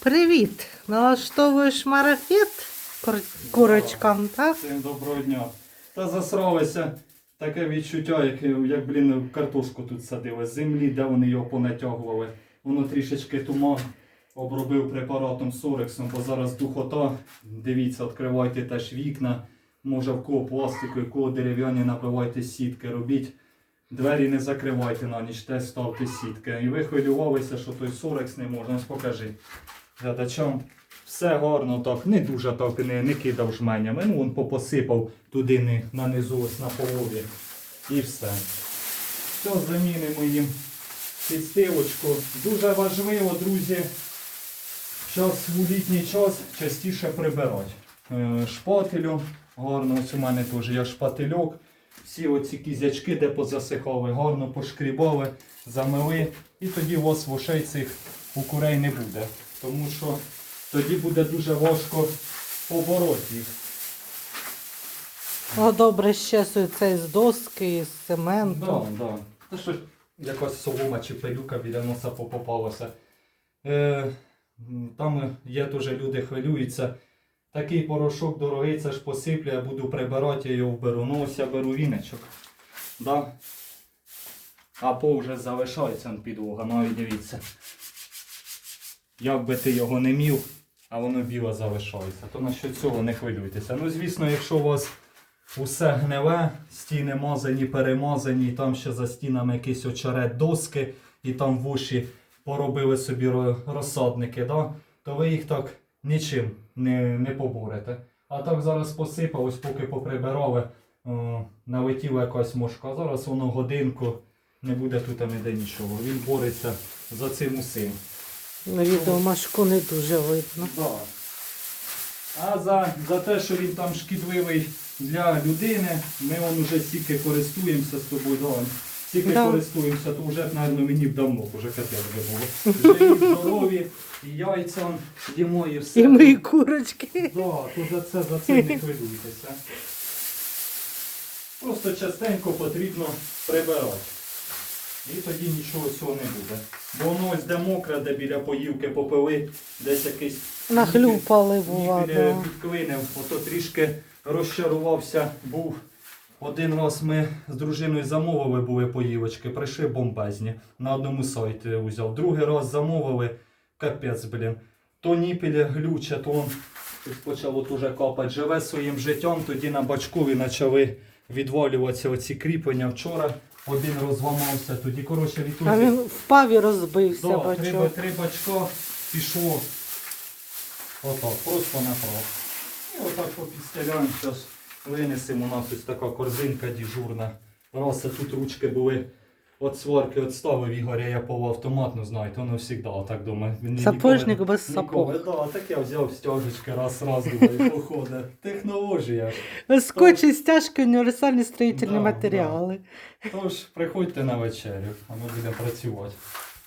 Привіт! Налаштовуєш марафет кур- курочкам, так? Всім доброго дня. Та засралися таке відчуття, як, як блін, картошку тут садили з землі, де вони його понатягували. Воно трішечки туман обробив препаратом Сорексом, бо зараз духота. Дивіться, відкривайте теж вікна. Може в кого пластику, в кого дерев'яні набивайте сітки, робіть. Двері не закривайте на ніч, те ставте сітки. І ви хвилювалися, що той Сорекс не можна. Ось покажи глядачам. Все гарно так, не дуже так не, не кидав жменями. Ну, він попосипав туди не, на низу, ось на полові. І все. Все, замінимо їм підстилочку. Дуже важливо, друзі, час у літній час частіше прибирати. Е, Шпателю, гарно, ось у мене теж є шпательок. Всі оці кізячки, де позасихали, гарно пошкрібали, замили. І тоді у вас вошей цих у не буде. Тому що тоді буде дуже важко побороти їх. Добре щесується із доски, із цементу. Да, да. Та що якась солома чи пилюка біля носа попалася. Е, там є теж люди хвилюються. Такий порошок дорогий, це ж посиплю, я буду прибирати, я його вберу. Ну ось я беру віночок. Да? А по вже залишається підлога, навіть дивіться. Як би ти його не мів, а воно біле залишається. То насчет цього не хвилюйтеся. Ну, звісно, якщо у вас усе гниле, стіни мазані, перемазані, і там ще за стінами якийсь очерет доски, і там в уші поробили собі розсадники, да? то ви їх так нічим не, не поборете. А так зараз посипалось, поки поприбирали, налетіла якась мошка. Зараз воно годинку не буде тут ніде нічого. Він бореться за цим усім. На відео машку не дуже видно. Да. А за, за те, що він там шкідливий для людини, ми он уже стільки користуємося з тобою, да, стільки Да. користуємося, то вже, мабуть, мені б давно вже капець би було. Живі, здорові, і яйця їмо, і все. І і курочки. Да, то за це, за це не хвилюйтеся. Просто частенько потрібно прибирати. І тоді нічого цього не буде. Бо воно ось де мокре, де біля поївки попили, десь якийсь Нахлюпали бува. Да. підклинив, ото трішки розчарувався. Був один раз ми з дружиною замовили були поївочки, прийшли бомбезні. На одному сайті узяв. Другий раз замовили, капець, блін. То ніпіль глюче, то он ось почало дуже капати. Живе своїм життям, тоді на бачкові почали відвалюватися оці кріплення. Вчора один розламався, тоді коротше А він впав і розбився, Да, три, бачок. три бачка пішло. Отак, просто направо. І отак попідстеляємо, зараз винесемо. У нас ось така корзинка дежурна. Раз тут ручки були від сварки відставив Ігоря, я полуавтоматно знаю, то завжди отак думаю. Сапожник ніколи- без ніколи. сапог. Да, так я взяв стяжечки, раз, раз, думаю, походить. Технологія. Скотч і стяжки універсальні строїтельні Да, матеріали. Тож, приходьте на вечерю, а ми будемо працювати.